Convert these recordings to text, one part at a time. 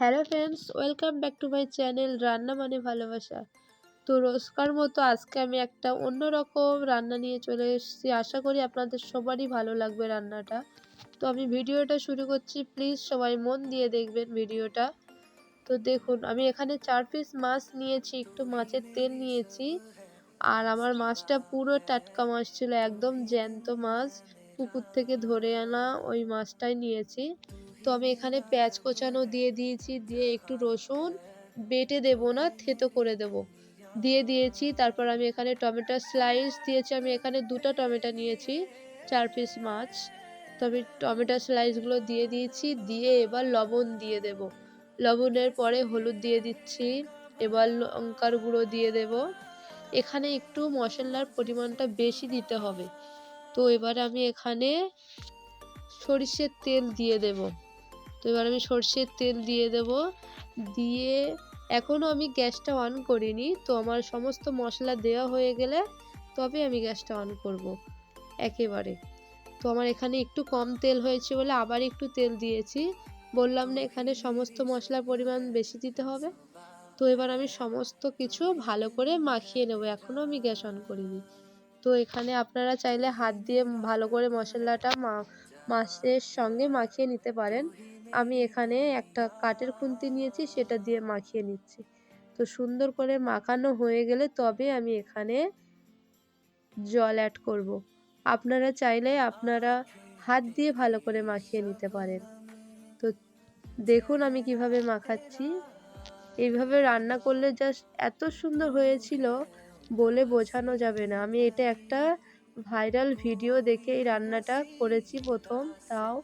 Hello friends, welcome back to my channel রান্না মানে ভালোবাসা। তো রোজকার মতো আজকে আমি একটা অন্যরকম রান্না নিয়ে চলে এসেছি। আশা করি আপনাদের সবারই ভালো লাগবে রান্নাটা। তো আমি ভিডিওটা শুরু করছি। প্লিজ সবাই মন দিয়ে দেখবেন ভিডিওটা। তো দেখুন, আমি এখানে চার পিস মাছ নিয়েছি, একটু মাছের তেল নিয়েছি। আর আমার মাছটা পুরো টাটকা মাছ ছিল, একদম জ্যান্ত মাছ। পুকুর থেকে ধরে আনা ওই মাছটাই নিয়েছি। তো আমি এখানে পেঁয়াজ কোচানো দিয়ে দিয়েছি, দিয়ে একটু রসুন বেটে দেব না, থেতো করে দেব। দিয়ে দিয়েছি, তারপর আমি এখানে টমেটো স্লাইস দিয়েছি, আমি এখানে দুটো টমেটো নিয়েছি, চার পিস মাছ। তো আমি টমেটো স্লাইসগুলো দিয়ে দিয়েছি, দিয়ে এবার লবণ দিয়ে দেব। লবণের পরে হলুদ দিয়ে দিচ্ছি, এবার লঙ্কার গুঁড়ো দিয়ে দেব। এখানে একটু মশলার পরিমাণটা বেশি দিতে হবে। তো এবার আমি এখানে সরিষের তেল দিয়ে দেব। এবার আমি সর্ষের তেল দিয়ে দেব। দিয়ে এখনও আমি গ্যাসটা অন করিনি, তো আমার সমস্ত মশলা দেওয়া হয়ে গেলে তবে আমি গ্যাসটা অন করব একেবারে। তো আমার এখানে একটু কম তেল হয়েছে বলে আবার একটু তেল দিয়েছি। বললাম না এখানে সমস্ত মশলার পরিমাণ বেশি দিতে হবে। তো এবার আমি সমস্ত কিছু ভালো করে মাখিয়ে নেব এখনও আমি গ্যাস অন করিনি। তো এখানে আপনারা চাইলে হাত দিয়ে ভালো করে মশলাটা মাছের সঙ্গে মাখিয়ে নিতে পারেন। আমি এখানে একটা কাঠের খুন্তি নিয়েছি, সেটা দিয়ে মাখিয়ে নিচ্ছি। তো সুন্দর করে মাখানো হয়ে গেলে তবে আমি এখানে জল অ্যাড করব। আপনারা চাইলে আপনারা হাত দিয়ে ভালো করে মাখিয়ে নিতে পারেন। তো দেখুন আমি কীভাবে মাখাচ্ছি। এইভাবে রান্না করলে জাস্ট এত সুন্দর হয়েছিল বলে বোঝানো যাবে না। আমি এটা একটা ভাইরাল ভিডিও দেখে এই রান্নাটা করেছি প্রথম। তাও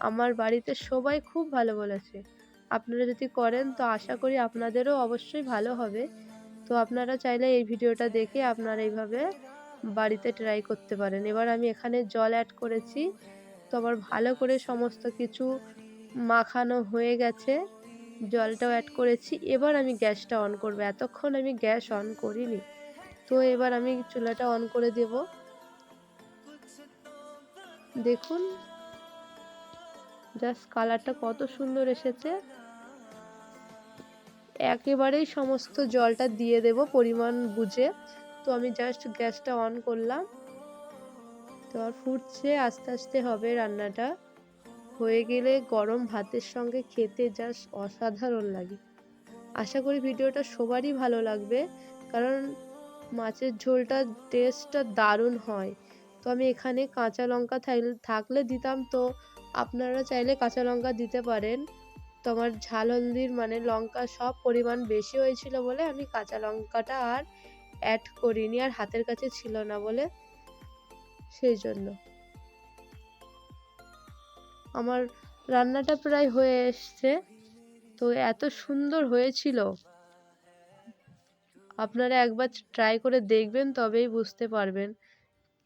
আমার বাড়িতে সবাই খুব ভালো বলেছে। আপনারা যদি করেন, তো আশা করি আপনাদেরও অবশ্যই ভালো হবে। তো আপনারা চাইলে এই ভিডিওটা দেখে আপনারা এইভাবে বাড়িতে ট্রাই করতে পারেন। এবার আমি এখানে জল অ্যাড করেছি। তো আবার ভালো করে সমস্ত কিছু মাখানো হয়ে গেছে। জলটাও অ্যাড করেছি। এবার আমি গ্যাসটা অন করব। এতক্ষণ আমি গ্যাস অন করিনি। তো এবার আমি চুলাটা অন করে দেব। দেখুন জাস্ট কালারটা কত সুন্দর এসেছে। একেবারেই সমস্ত জলটা দিয়ে দেব পরিমাণ বুঝে। তো আমি জাস্ট গ্যাসটা অন করলাম। তো আর ফুটছে, আস্তে আস্তে হবে রান্নাটা। হয়ে গেলে গরম ভাতের সঙ্গে খেতে জাস্ট অসাধারণ লাগে। আশা করি ভিডিওটা সবারই ভালো লাগবে, কারণ মাছের ঝোলটা টেস্টটা দারুণ হয়। আমি এখানে কাঁচা লঙ্কা থাকলে দিতাম তো আপনারা চাইলে কাঁচা লঙ্কা দিতে পারেন। তো আমার ঝাল, হলদির মানে লঙ্কা সব পরিমাণ বেশি হয়েছিল বলে আমি কাঁচা লঙ্কাটা আর অ্যাড করিনি আর হাতের কাছে ছিল না বলে সেই জন্য। আমার রান্নাটা প্রায় হয়ে এসছে। তো এত সুন্দর হয়েছিল। আপনারা একবার ট্রাই করে দেখবেন, তবেই বুঝতে পারবেন।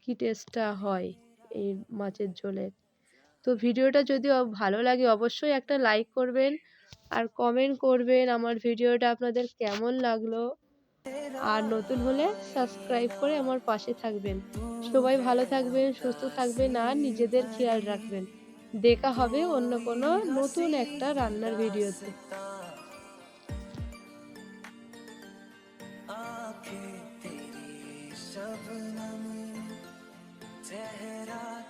কি টেস্টটা হয় এই মাছের ঝোলের তো ভিডিওটা যদি ভালো লাগে অবশ্যই একটা লাইক করবেন আর কমেন্ট করবেন আমার ভিডিওটা আপনাদের কেমন লাগলো আর নতুন হলে সাবস্ক্রাইব করে আমার পাশে থাকবেন সবাই ভালো থাকবেন সুস্থ থাকবেন আর নিজেদের খেয়াল রাখবেন দেখা হবে অন্য কোনো নতুন একটা রান্নার ভিডিওতে चेहरा तेरा Tehran